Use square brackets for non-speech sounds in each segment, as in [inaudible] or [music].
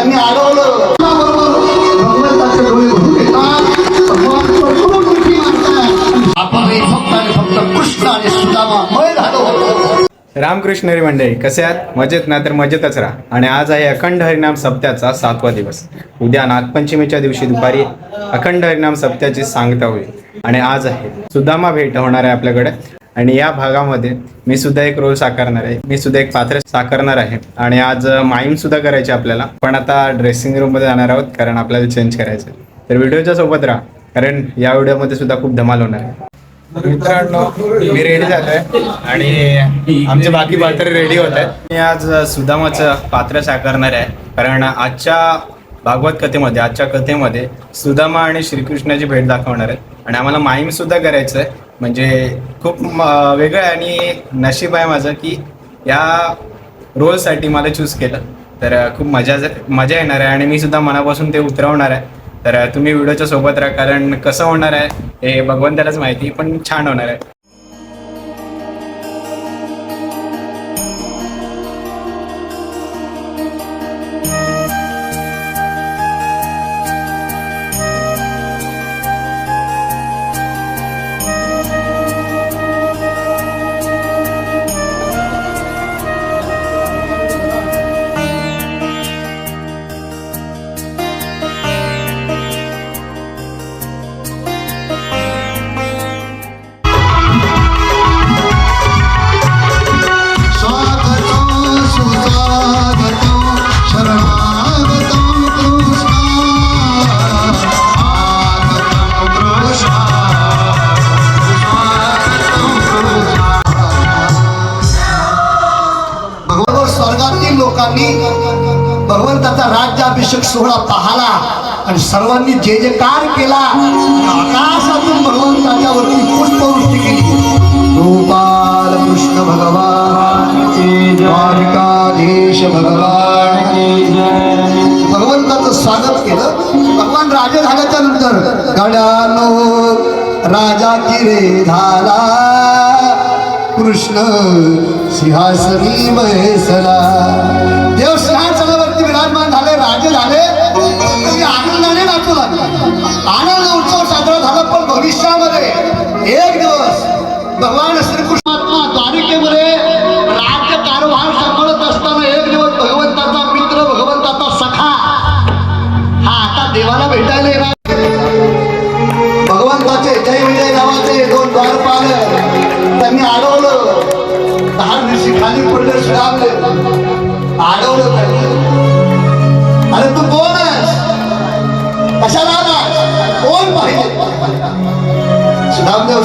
त्यांनी अडवलं भगवंताचे डोळे भरून येतात आपण फक्त आणि फक्त कृष्ण आणि सुदामा मय झालो. होतो रामकृष्ण हरी मंडळी कसे आहात? मजेत ना तर मजेतच राहा. आणि आज आहे अखंड हरिनाम सप्त्याचा सातवा दिवस. उद्या नागपंचमीच्या दिवशी दुपारी अखंड हरिनाम सप्त्याची सांगता होईल. आणि आज आहे सुदामा भेट होणार आहे आपल्याकडे. आणि या भागामध्ये मी सुद्धा एक रोल साकारणार आहे. मी सुद्धा एक पात्र साकारणार आहे. आणि आज माईम सुद्धा करायची आपल्याला. पण आता ड्रेसिंग रूममध्ये जाणार आहोत कारण आपल्याला चेंज करायचं तर व्हिडिओच्या सोबत राहा कारण या व्हिडिओमध्ये सुद्धा खूप धमाल होणार आहे. मित्रांनो मी रेडी झालोय. आणि आमचे बाकी पात्र रेडी होत आहेत. मी आज सुदामाचं पात्र साकारणार आहे. कारण आजच्या भागवत कथेमध्ये आजच्या कथेमध्ये सुदामा आणि श्रीकृष्णाची भेट दाखवणार आहे आणि आम्हाला माईम सुद्धा करायचं आहे म्हणजे खूप वेगळं आहे आणि नशीब आहे माझं की या रोलसाठी मला चूज केलं. तर खूप मजा मजा येणार आहे आणि मी सुद्धा मनापासून ते उतरवणार आहे. तर तुम्ही व्हिडिओच्या सोबत राहा कारण कसं होणार आहे हे भगवंतालाच माहिती पण छान होणार आहे. सोहळा पाहला आणि सर्वांनी जे जे कार केला आकाशातून भगवंताच्या वरती पुष्पवृष्टी केली. गोपाल कृष्ण भगवान द्वारकाधीश भगवान. भगवंताचं स्वागत केलं. भगवान राजा झाल्याच्यानंतर गड्यानो राजा किरे झाला. कृष्ण सिंहासनी बसला देव एक दिवस भगवान श्रीकृष्ण द्वारिकेमध्ये राज्य कारभार सांभाळत असताना एक दिवस भगवंताचा मित्र भगवंताचा सखा हा आता देवाला भेटायला येणार. भगवंताचे जय विजय नावाचे दोन द्वारपाल त्यांनी अडवलं. दहा दिवशी खाली पडले सुधारले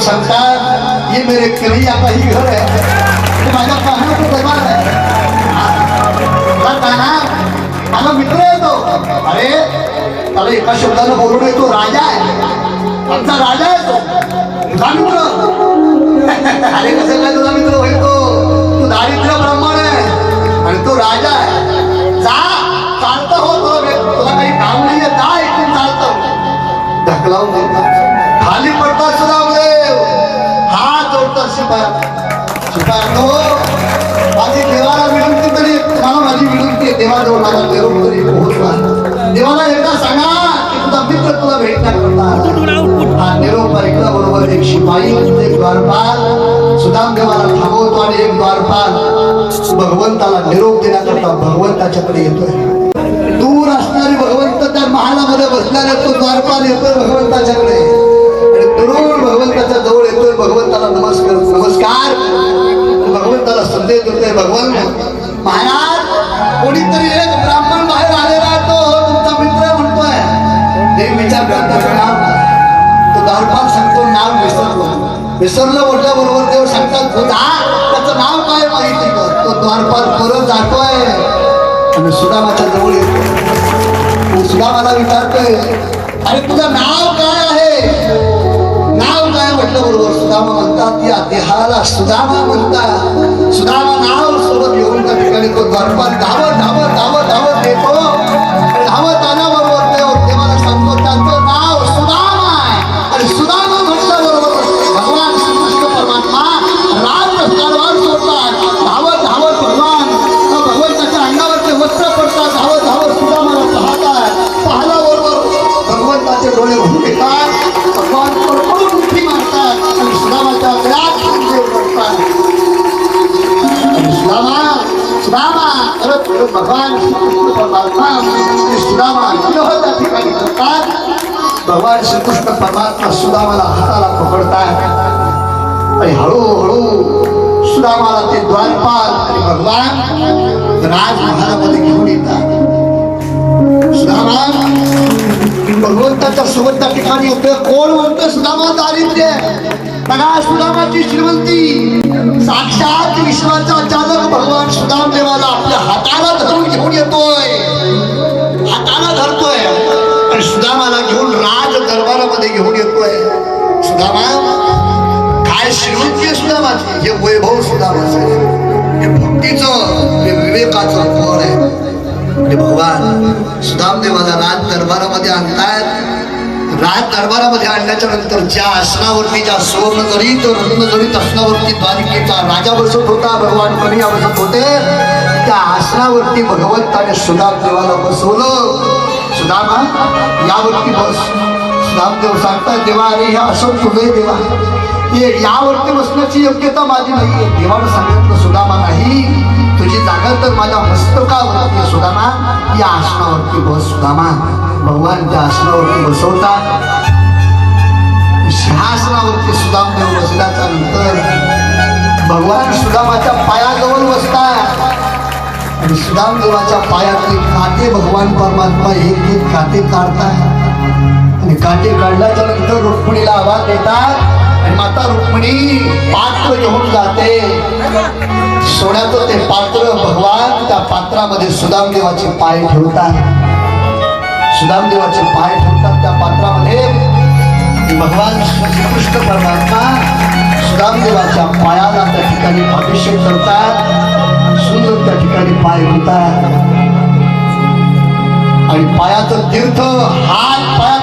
सुदामदेव सांगतात ये मेरे कन्हैया का ही घर है। हे माझ्या पाहण्याचं दरबार आहे। हा, माझा मित्र आहे तो. अरे त्याला एका शब्दानं बोलू नये तो राजा आहे. आमचा राजा आहे तो. तुझा मित्र. [laughs] अरे कसं काय तुझा मित्र होईल तो? तू दारिद्र्य ब्राह्मण आहे. आणि तो राजा हा निरोप एक शिपाई एक द्वारपाल. थांबवतो आणि एक द्वारपाल. भगवंताला निरोप देण्याकरता भगवंताच्याकडे येतोय. दूर असणारी भगवंत त्या महालामध्ये बसणारे तो द्वारपाल येतोय भगवंताच्याकडे आणि दुरून भगवंताच्या जवळ येतोय भगवंताला नमस्कार नमस्कार. भगवंताला संदेश देतोय भगवान महाराज विसरलो विसरलं म्हटल्याबरोबर देव सांगतात त्याचं नाव काय माहिती कर तो द्वारपाल परत जातोय. आणि सुदामाच्या जवळ येतो सुदामाला विचारतोय अरे तुझं नाव काय आहे? नाव काय? म्हटलं बरोबर सुदामा म्हणतात या देहाला सुदामा म्हणतात. सुदामा नाव सोबत येऊन त्या ठिकाणी तो द्वारपाल धावत धावत आपलं भूमिकाळ भगवान पण मुठी मारतात आणि सुदामाच्या गळ्यात देव पडतात सुदामा सुदामा अरे भगवान श्रीकृष्ण सुदामा विरोह त्या ठिकाणी करतात भगवान श्रीकृष्ण परमात्मा सुदामाला हाताला पकडतात आणि हळूहळू सुदामाला ते द्वारपाल आणि भगवान राजमहालामध्ये घेऊन येतात. सुदामा भगवंताच्या सोबत त्या ठिकाणी येतोय कोण म्हणतो सुदामा दारिद्र्य बघा सुदामाची श्रीमंती साक्षात विश्वाचा चालक भगवान सुदाम देवाला आपल्या हाताला धरून घेऊन येतोय हाताला धरतोय आणि सुदामाला घेऊन राज दरबारामध्ये घेऊन येतोय सुदामा काय श्रीमंती आहे सुदामाची हे वैभव सुदामाचं आणि भगवान सुदामदेवाला राज दरबारामध्ये आणतायत. राज दरबारामध्ये आणल्याच्या नंतर ज्या आसनावरती ज्या सुवर्ण जरीत रत्न जरीत आसनावरती द्वारिकेचा राजा बसत होता भगवान कन्हैया बसत होते त्या आसनावरती भगवंताने सुदामदेवाला बसवलं. सुदामा यावरती बस. नामदेव सांगतात देवा अरे हे असं तुझे देवा हे यावरती बसण्याची योग्यता माझी नाही देवानं सांगितलं सुदामा नाही तुझी जागा तर माझ्या मस्तकावरती आहे, सुदामा या आसनावरती बस सुदामा भगवान त्या आसनावरती बसवतात सिंहासनावरती सुदामदेव बसल्याच्या नंतर भगवान सुदामाच्या पायाजवळ बसतात. आणि सुदामदेवाच्या पायातले काते भगवान परमात्मा एक एक काते काढतात काटे काढल्याच्या नंतर रुक्मिणीला आवाज देतात आणि माता रुक्मिणी पात्र घेऊन जाते. सोन्याचं ते पात्र भगवान त्या पात्रामध्ये सुदामदेवाचे पाय ठेवतात. सुदामदेवाचे पाय ठेवतात त्या पात्रामध्ये. भगवान श्रीकृष्ण परमात्मा सुदामदेवाच्या पायाला त्या ठिकाणी अभिषेक करतात. सुंदर त्या ठिकाणी पाय होतात आणि पायाचं तीर्थ हात पाय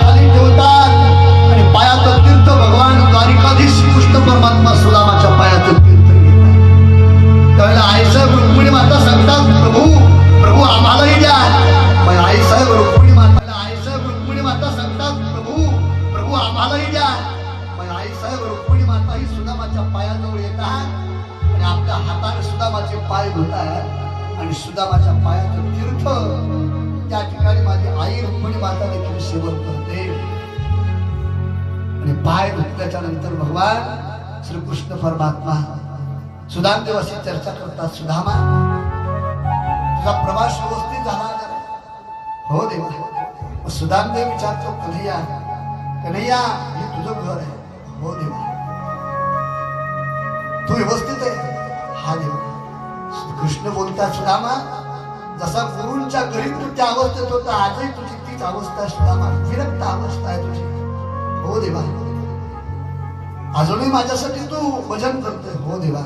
परमात्मा सुदामाच्या पायाचं तीर्थ घेतात त्यावेळेला आईसाहेब रुक्मिणी माता सांगतात प्रभू प्रभू आम्हालाही द्या. पण आईसाहेब रुक्मिणी माता आईसाहेब रुक्मिणी माता सांगतात प्रभू प्रभू आम्हालाही द्या. पण आईसाहेब रुक्मिणी माता ही सुदामाच्या पायाजवळ येतात आणि आपल्या हाताने सुदामाचे पाय धुतात आणि सुदामाच्या पायाचं तीर्थ. त्या ठिकाणी माझी आई रुक्मिणी माता देखील सेवन करते. आणि पाय धुतल्याच्या नंतर भगवान श्रीकृष्ण परमात्मा. सुदामदेव देवाशी चर्चा करतात सुदामा तुझा प्रवास व्यवस्थित झाला हो देवा. मग सुदामदेव विचारतो कन्हैया कन्हैया हे तुझं घर आहे. हो देवा. तू व्यवस्थित आहे? हा देवा. कृष्ण बोलता सुदामा जसा गुरूंच्या घरी तू त्या अवस्थेत होता आजही तुझी तीच अवस्था आहे सुदामा विरक्त अवस्था आहे तुझी. अजूनही माझ्यासाठी तू भजन करतोय हो देवा.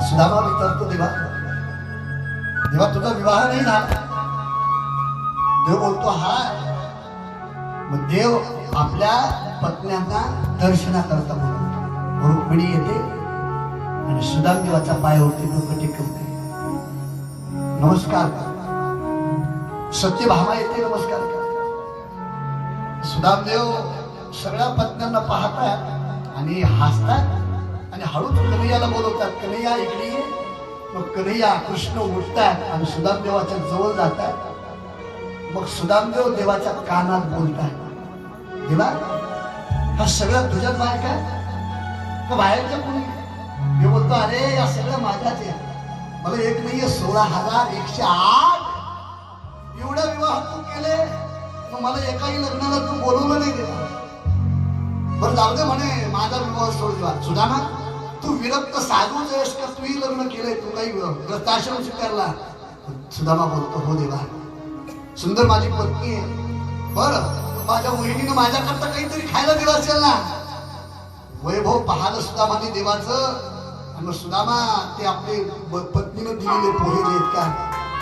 सुदामा विचारतो देवा. देवा तुझा विवाह नाही झाला. देव बोलतो हा. मग देव आपल्या पत्न्यांना दर्शना करता म्हणून. रुक्मिणी येते आणि सुदामदेवाच्या पायावरती डोकं करते नमस्कार. सत्यभामा येते नमस्कार. सुदामदेव सगळ्या पत्न्यांना पाहतात आणि हसतात आणि हळूच कन्हैयाला बोलवतात कन्हैया इकडे ये. मग कन्हैया कृष्ण उठतात आणि सुदामदेवाच्या जवळ जातात मग सुदामदेव देवाच्या कानात बोलतात देवा हा सगळं तुझ्यात बाहेर काय का बाहेरच्या कोणी? मी बोलतो अरे या सगळ्या माझ्याच आहे मला एक नाहीये सोळा हजार एकशे आठ. एवढे विवाह तू केले मग मला एकाही लग्नाला तू बोलवलं नाही गेला बरं जाऊ दे म्हणे माझा विवाह सोडला. सुदामा तू विरक्त साधू जयस का तूही लग्न केलंय तू काही व्रताश्रम स्वीकारला. सुदामा बोलतो हो देवा. सुंदर माझी पत्नी आहे. बर माझ्या वहिनीनं माझ्याकरता काहीतरी खायला दिलं असेल ना? वैभव पाहलं सुदामाने देवाचं. आणि मग सुदामा ते आपले पत्नीनं दिलेले पोहे जे का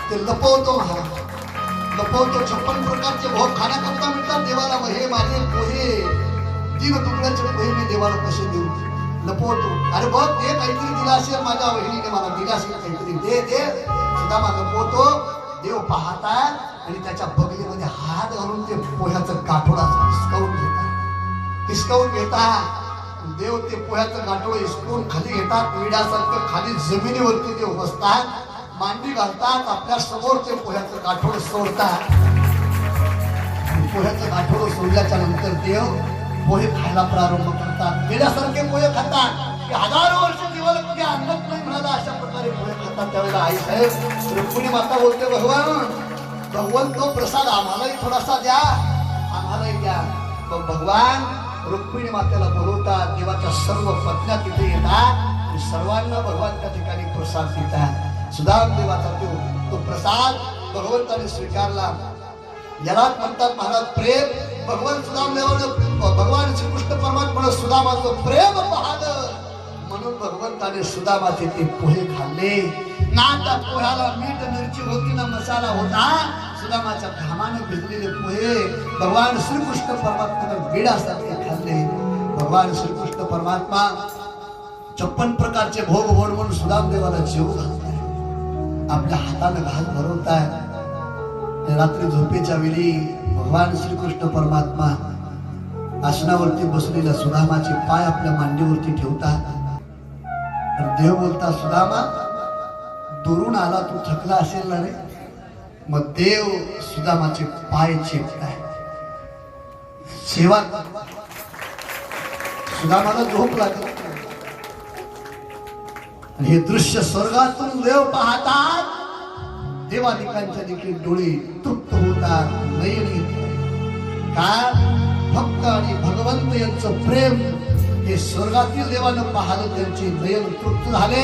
ते लपवतो महाराज. लपवतो छप्पन प्रकारचे भोग खाण्याकरता म्हणतात देवाला. मग हे माझे पोहे तीन तुकड्याचे पहिले देवाला कसे देऊ? लपवतो अरे बघ ते काहीतरी दिला असेल माझ्या वहिनीने मला दिला असेल काहीतरी. दे दे. सुदामा लपवतो देव पाहतात आणि त्याच्या बगलीमध्ये हात घालून ते पोह्याचं काठोडा हिसकावून घेतात हिसकावून घेतात देव ते पोह्याचं गाठोड हिसकून खाली घेतात. विड्यासारखं खाली जमिनीवरती देव बसतात. मांडी घालतात. आपल्यासमोर ते पोह्याचं गाठोड सोडतात. पोह्याचं गाठोड सोडल्याच्या नंतर देव पोहे खायला प्रारंभ करतात. गेल्यासारखे पोहे खातात. की हजारो वर्ष दिवस कधी अन्नच नाही म्हणाला अशा प्रकारे पोहे खातात. त्यावेळेला आई साहेब रुक्मिणी माता बोलते भगवान भगवान तो प्रसाद आम्हालाही थोडासा द्या आम्हालाही द्या. मग भगवान रुक्मिणी मातेला बोलवतात देवाच्या सर्व पत्न्या तिथे येतात सर्वांना भगवान त्या ठिकाणी प्रसाद देतात. सुधार देवाचा तो तो प्रसाद भगवंताने स्वीकारला. यालाच म्हणतात महाराज प्रेम. भगवान सुदामदेवाचं भगवान श्रीकृष्ण परमात्मा सुदामाचं प्रेम पाहलं. म्हणून भगवंताने सुदामाचे ते पोहे खाल्ले. ना त्या पोह्याला मीठ मिरची होती ना मसाला होता. सुदामाच्या घामाने भिजलेले पोहे भगवान श्रीकृष्ण परमात्म्यानं विडासारखे खाल्ले. भगवान श्रीकृष्ण परमात्मा छप्पन प्रकारचे भोग भोड म्हणून सुदाम देवाला जेव घालताय. आपल्या हाताने घाल भरवताय. रात्री झोपेच्या वेळी भगवान श्रीकृष्ण परमात्मा आसनावरती बसलेल्या सुदामाचे पाय आपल्या मांडीवरती ठेवतात. देव बोलता सुदामा दुरून आला तू थकला असेल ना रे? मग देव सुदामाचे पाय चेपताय. सेवा सुदामाला झोप लागत हे दृश्य स्वर्गातून देव पाहतात. देवादिकांच्या देखील डोळे तृप्त होतात नयनी का भक्त आणि भगवंत यांचं प्रेम हे स्वर्गातील देवानं पाहलं त्यांचे नयन तृप्त झाले.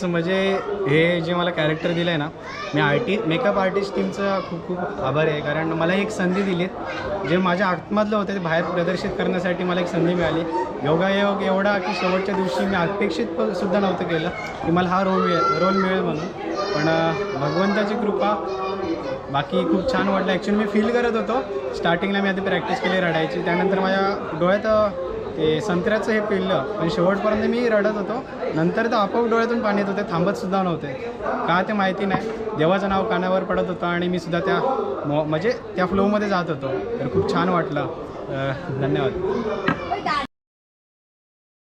खरंच म्हणजे हे जे मला कॅरेक्टर दिलं आहे ना मी आर्टी मेकअप आर्टिस्ट टीमचा खूप खूप आभारी आहे. कारण मला एक संधी दिली जे माझ्या आतमधलं होतं ते बाहेर प्रदर्शित करण्यासाठी मला एक संधी मिळाली. योगायोग एवढा की शेवटच्या दिवशी मी अपेक्षित सुद्धा नव्हतं केलं की मला हा रोल मिळेल रोल मिळेल म्हणून. पण भगवंताची कृपा बाकी खूप छान वाटलं. ॲक्च्युली मी फील करत होतो. स्टार्टिंगला मी आधी प्रॅक्टिस केली रडायची. त्यानंतर माझ्या डोळ्यात ते संत्र्याचं हे पिल्लं पण शेवटपर्यंत मी रडत होतो. नंतर तर आपोआप डोळ्यातून पाणी येत होते थांबत सुद्धा नव्हते. का ते माहिती नाही. देवाचं नाव कानावर पडत होतं आणि मी सुद्धा त्या म्हणजे त्या फ्लोमध्ये जात होतो. तर खूप छान वाटलं. धन्यवाद.